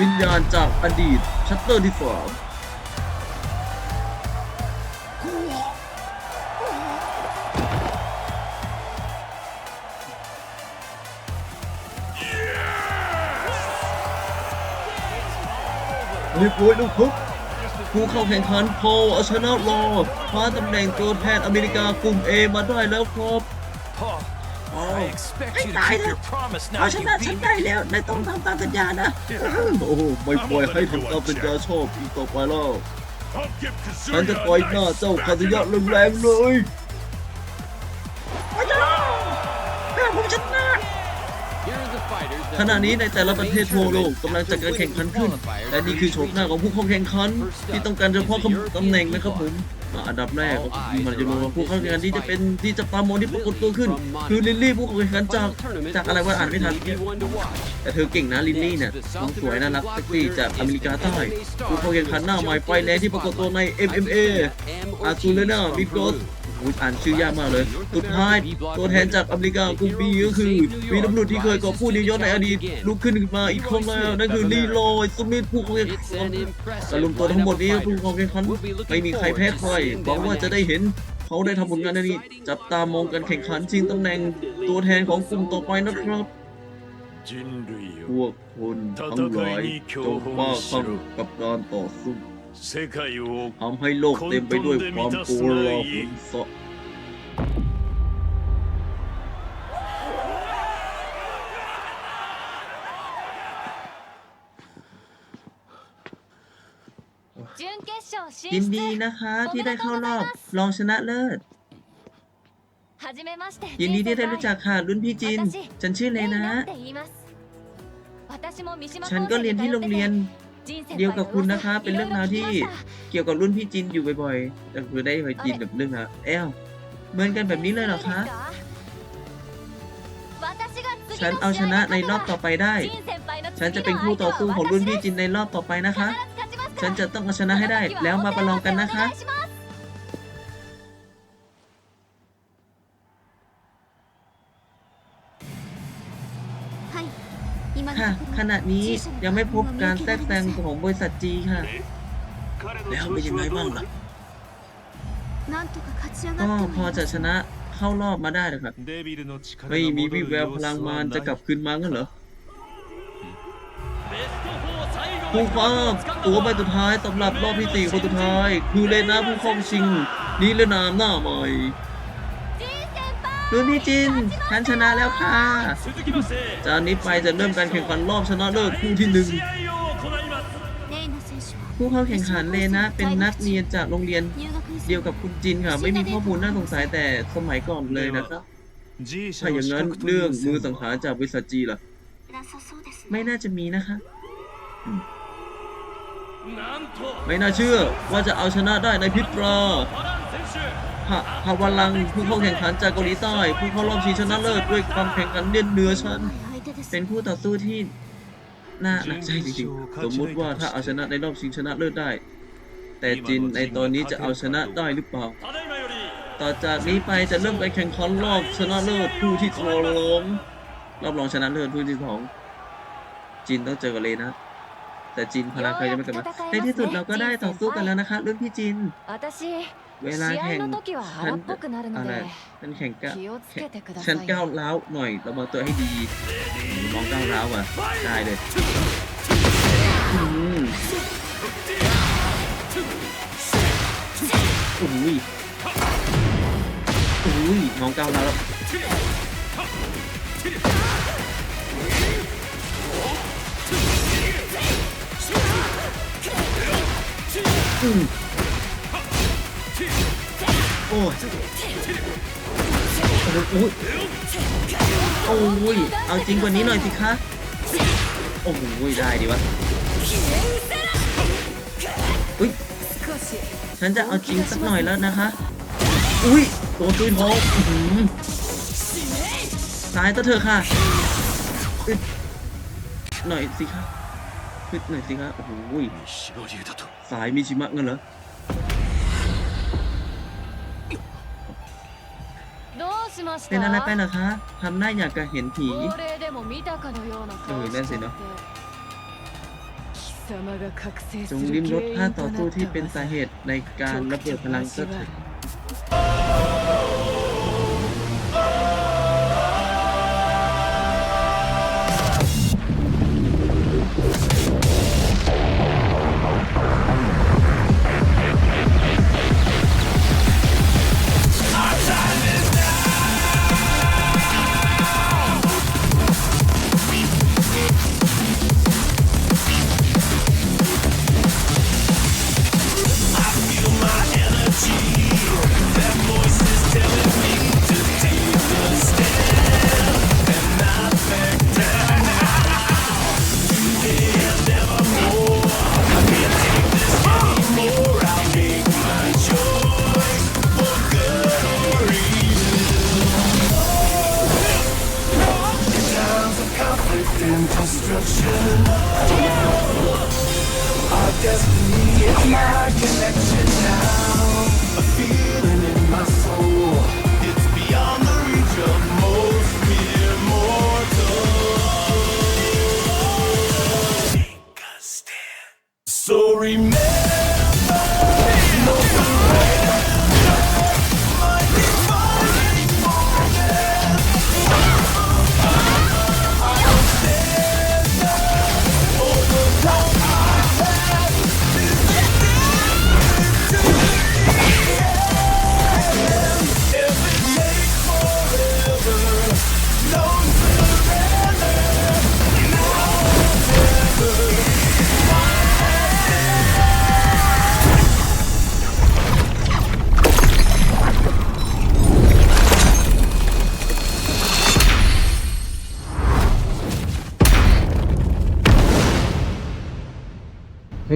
วิญญาณจากอดีตชัตเตอร์ที่สามเรียบร้ยล้วครับผู้เข้าแข่งขันโพลอาชนะรอคว้าตำแหน่งตัวแทนอเมริกากลุ่ม A มาได้แล้วครับ Paul, Oh. I expect you to Ay, keep tayo. your promise เอา now. ช You นะฉัน beat ได้ me. แล้วนายต้องทำตามสัญญานะ โอ้โหไม่ปล่อยให้ทำตามสัญญาชอบอีกต่อไปแล้ว I'll give ฉันจะ Kazuya ต่อย a หน้า nice เจ้าคาซึยะแรงๆเลยผมชนะขณะนี้ในแต่ละประเทศทั่วโลกกำลังจัดการแข่งขันขึ้น และนี่คือโฉมหน้าของผู้เข้าแข่งขันที่ต้องการเฉพาะตำแหน่งนะครับผมอันดับแรกมันจะรู้ว่าผู้เข้าแข่งขันที่จะเป็นที่จับตามมองที่ปรากฏตัวขึ้น คือลิลลี่ผู้เข้าแข่งขันจากจากอะไรวะอ่านไม่ทันแต่เธอเก่งนะลิลลี่เนี่ยน้องสวยน่ารักเซ็กซี่จากอเมริกาใต้ผู้เข้าแข่งขันหน้าใหม่ไฟแรงที่ปรากฏตัวใน MMA อาซูเลน่ามิโกส อ่านชื่อยากมากเลยสุดท้ายตัวแทนจากอเมริกากลุ่ปีก็คือวีรบุรุษที่เคยก่อผู้นิวยอร์กในอดีตลุกขึ้นมาอีกครั้งแล้วนั่นคือลีโรยซุมิทผู้เแข่งขันสรุปตัวทั้งหมดนี้ผู้เข้าแข่งขันไม่มีใครแพ้ใครบอกว่าจะได้เห็นเขาได้ทำผลงานในนี้จับตามองกันแข่งขันชิงตำแหน่งตัวแทนของกลุ่มต่อไปนะครับพวกคนทั้งหลายจงมาสข้ากับการต่อสู้ ทำให้โลกเต็มไปด้วยความกลัวรอผลสอยินดีนะคะที่ได้เข้ารอบรองชนะเลิศ ยินดีที่ได้รู้จักค่ะรุ่นพี่จิน ฉันชื่อเลนะ ฉันก็เรียนที่โรงเรียน เดียวกับคุณนะคะ เป็นเรื่องราวที่เกี่ยวกับรุ่นพี่จินอยู่บ่อยๆ แต่คือได้ไปจินกับเรื่องราวแอลเหมือนกันแบบนี้เลยเหรอคะ ฉันเอาชนะในรอบต่อไปได้ ฉันจะเป็นคู่ต่อสู้ของรุ่นพี่จินในรอบต่อไปนะคะ ฉันจะต้องเอาชนะให้ได้ แล้วมาประลองกันนะคะ ค่ะ ขณะนี้ยังไม่พบการแทรกแซงของบริษัทจีค่ะ แล้วเป็นยังไงบ้างล่ะ ก็พอจะชนะเข้ารอบมาได้หรอครับ ไม่มีวิแววพลังมารจะกลับคืนมางั้นเหรอผู้คฟ้าตัวใบสุดท้ายสำหรับรอบที่สี่คนสุดท้าย คือเลนาผู้ครอาชิง นี้เลนามหน้าใหม่ ดูพี่จินฉันชนะแล้วค่ะจากนี้ไปจะเริ่มการแข่งขันรอบชนะเลิศคู่ที่หนึ่งผู้เข้าแข่งขันเลนะ เป็นนักเรียนจากโรงเรียนเดียวกับคุณจินค่ะ ไม่มีข้อมูลน่าสงสัยแต่สมัยก่อนเลยนะครับถ้าอย่างนั้นเรื่องมือสังหารจากวิษัจีล่ะ ไม่น่าจะมีนะคะ ไม่น่าเชื่อว่าจะเอาชนะได้ในพิษปลา พาวัลังผู้เข้าแข่งขันจากเกาหลีใต้ ผู้เข้ารอบชิงชนะเลิศด้วยความแข่งขันเด่นเหนือชั้น เป็นคู่ต่อสู้ที่น่าหนักใจจริงๆ สมมุติว่าถ้าเอาชนะในรอบชิงชนะเลิศได้ แต่จินในตอนนี้จะเอาชนะได้หรือเปล่า ต่อจากนี้ไปจะเริ่มไปแข่งขันรอบชนะเลิศผู้ที่สองรอบรองชนะเลิศผู้ที่สองจินต้องเจอกับเลนะแต่จินพลังใครจะไม่กลับมาในที่สุดเราก็ได้ต่อสู้กันแล้วนะคะรุ่นพี่จิน เวลาแข่งฉันอะไรฉันแข่งก็าวฉันก้าวร้าวหน่อยระวังตัวให้ดีมองก้าวร้าวอะได้เลยอุ้ยอุ้ยมองก้าวร้าวอืม โอ้ยโอ้ยโอ้ยเอาจริงกว่านี้หน่อยสิคะโอ้ยได้ดีวะอุ้ยฉันจะเอาจริงสักหน่อยแล้วนะคะ อุ้ยโดนปืนโฮตายซะเธอค่ะหน่อยสิคะหน่อยสิคะโอ้ยสายมีชิมะเงินเหรอ เป็นอะไรไปหรอคะทำหน้าอยากจะเห็นผีเออนั่นสินะจงริมรถท่าต่อสู้ที่เป็นสาเหตุในการระเบิดพลังก็เถอะ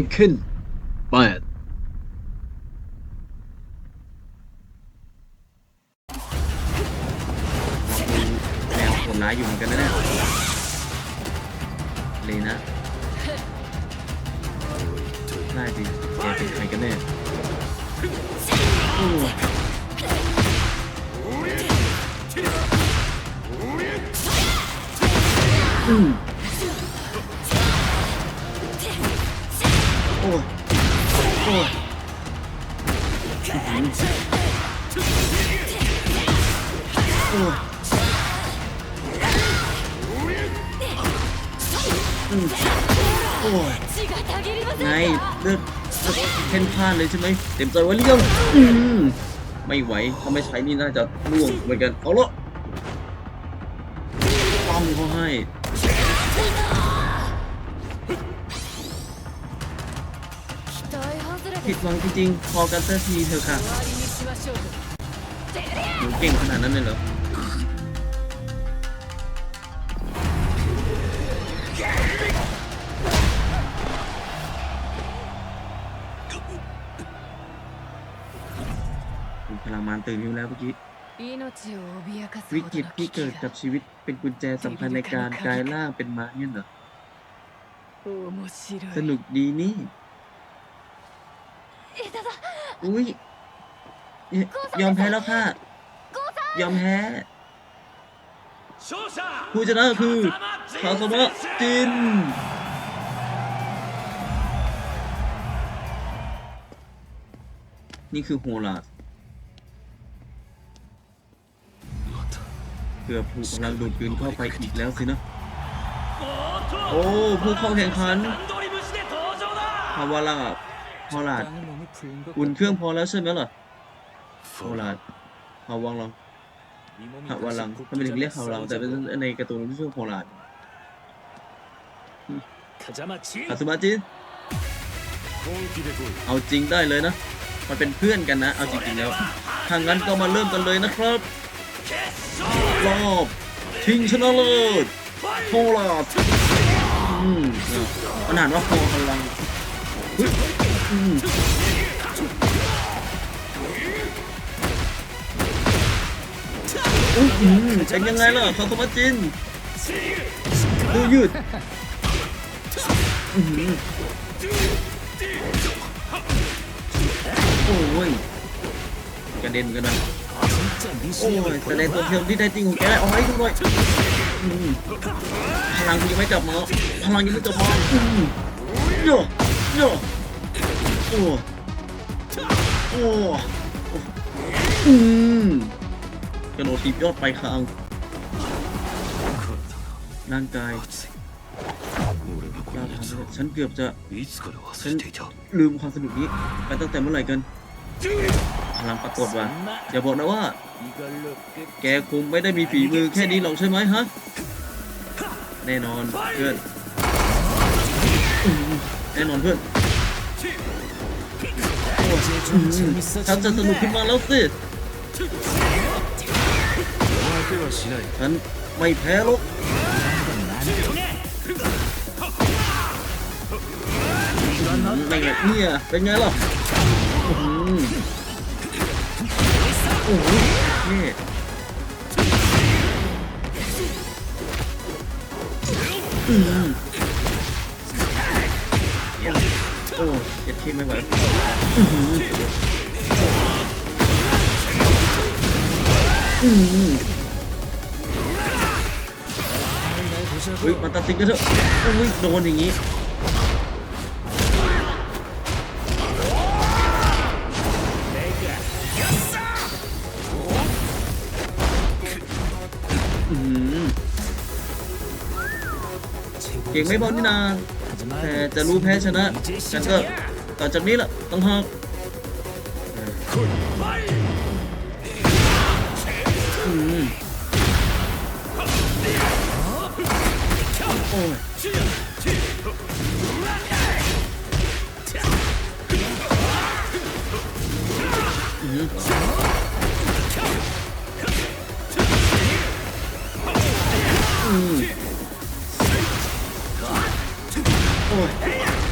ให้ขึ้นแปดแนวคนร้ายอยู่เหมือนกันนะเนี่ยเลยนะได้ดิแกเป็นใครกันแน่อู้อืม เลือดเพ่นพ่านเลยใช่ไหมเต็มใจไว้เรื่องอืมไม่ไหวถ้าไม่ใช้นี่น่าจะล่วงเหมือนกันเอาละป้อมเขาให้ผิดหวังจริงๆพอกันเตอร์ทีเถอะค่ะหนูเก่งขนาดนั้นเลยเหรอ ลังมารตื่นอยู่แล้วเมื่อกี้วิกฤตที่เกิดกับชีวิตเป็นกุญแจสำคัญในการกลายร่างเป็นม้าเนี่ยเหรอสนุกดีนี่อุ้ยยอมแพ้แล้วค่ะ ยอมแพ้ผู้ชนะคือคาสมะจิน นี่คือโฮลาส กือบถูกำลังดูดกืนเข้าไปอีกแล้วสินะ โอ้ผู้เข้าแข่งขันคาวาระพอลาดอุ่นเครื่องพอแล้วใช่ไหมล่ะพอลาดฮาวังลองฮาวังลัทำไมถึงเรียกฮาวังลัแต่เป็นในการ์ตูนที่ชื่อพอลาดคาซุมาจินเอาจริงได้เลยนะ มันเป็นเพื่อนกันนะ เอาจริงๆแล้วทางนั้นก็มาเริ่มกันเลยนะครับ รอบชิงชนะเลิศโฮลาดอืมเนี่ยมันอ่านว่าโฮพลังอืมอุ๊ยอืมเป็นยังไงล่ะคาสมาจินดูยืดอื้อหือโอ้ยกระเด็นกันนะ โอ้ยแต่ในตัวเทียมที่ได้จริงของแกเอาให้ดูหน่อยพลังยังไม่จับมาพลังยังไม่จับมาโยโยโอ้โอ้อืมกระโดดทีพยอดไปคางร่างกายฉันเกือบจะฉันลืมความสนุกนี้ไปตั้งแต่เมื่อไหร่กัน พลังปรากฏว่ะอย่าบอกนะว่า แกคงไม่ได้มีฝีมือแค่นี้หรอกใช่ไหมฮะ แน่นอนเพื่อน แน่นอนเพื่อนฉันจะสนุกขึ้นมาแล้วสิฉันไม่แพ้หรอกไม่ไงเนี่ยเป็นไงล่ะ โอ้โหนี่อืมโอ้เจ็ดทีไม่ไหวอื้อหืออืมเฮ้ยมาตัดสินกันเถอะโอ้ยโดนอย่างนี้ ก่งไม่พอนี่นาแต่จะรู้แพ้ชนะกันก็ต่อจากนี้แหละต้องหากอืมโอ้ยอืม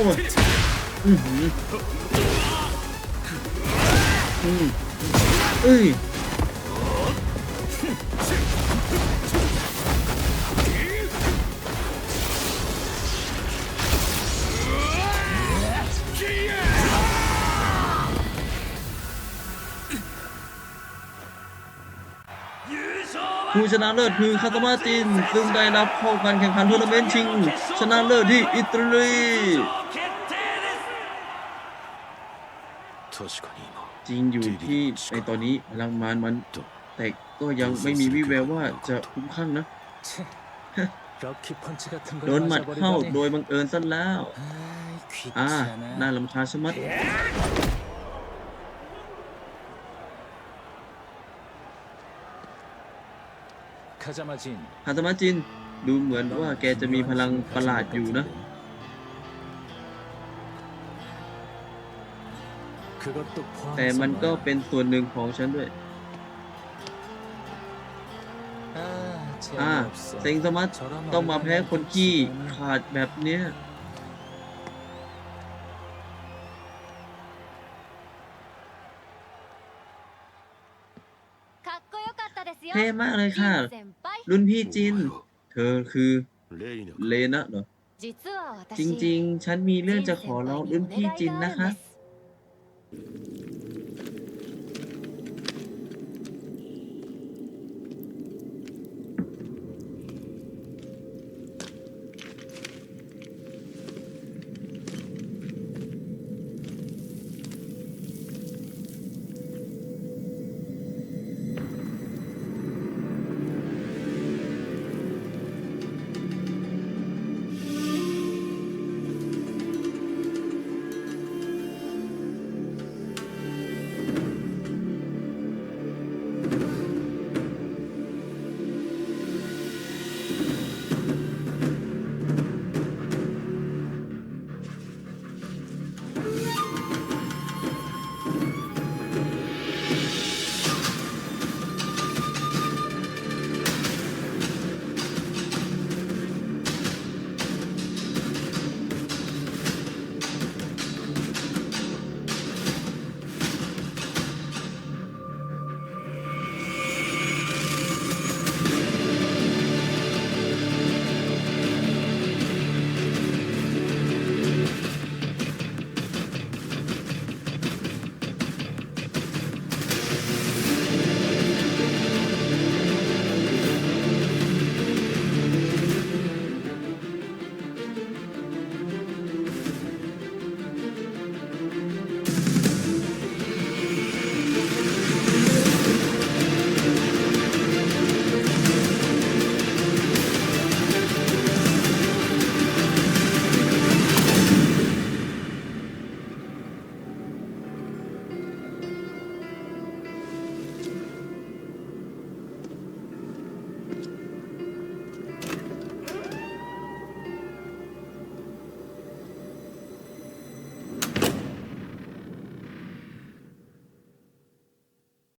อ้ยอือหืออืมเอ้ ผู้ชนะเลิศคือคาตามาจิน ซึ่งได้รับเข้าการแข่งขันทัวร์นาเมนต์ชิง ชนะเลิศที่อิตาลีจริงอยู่ที่ในตอนนี้พลังมันมันแต่ก็ยังไม่มีวี่แววว่าจะคุ้มข้างนะโดนหมัดเข้าโดยบังเอิญซะแล้ว อ่า น่าลำคาชะมัด ฮาตามาจินดูเหมือนว่าแกจะมีพลังประหลาดอยู่นะ แต่มันก็เป็นส่วนหนึ่งของฉันด้วย อ่าเซ็งสมัตต้องมาแพ้คนขี้ขาดแบบเนี้ย เท่มากเลยค่ะ รุ่นพี่จิน เธอคือเลนะเหรอ จริงๆ ฉันมีเรื่องจะขอร้องรุ่นพี่จินนะคะ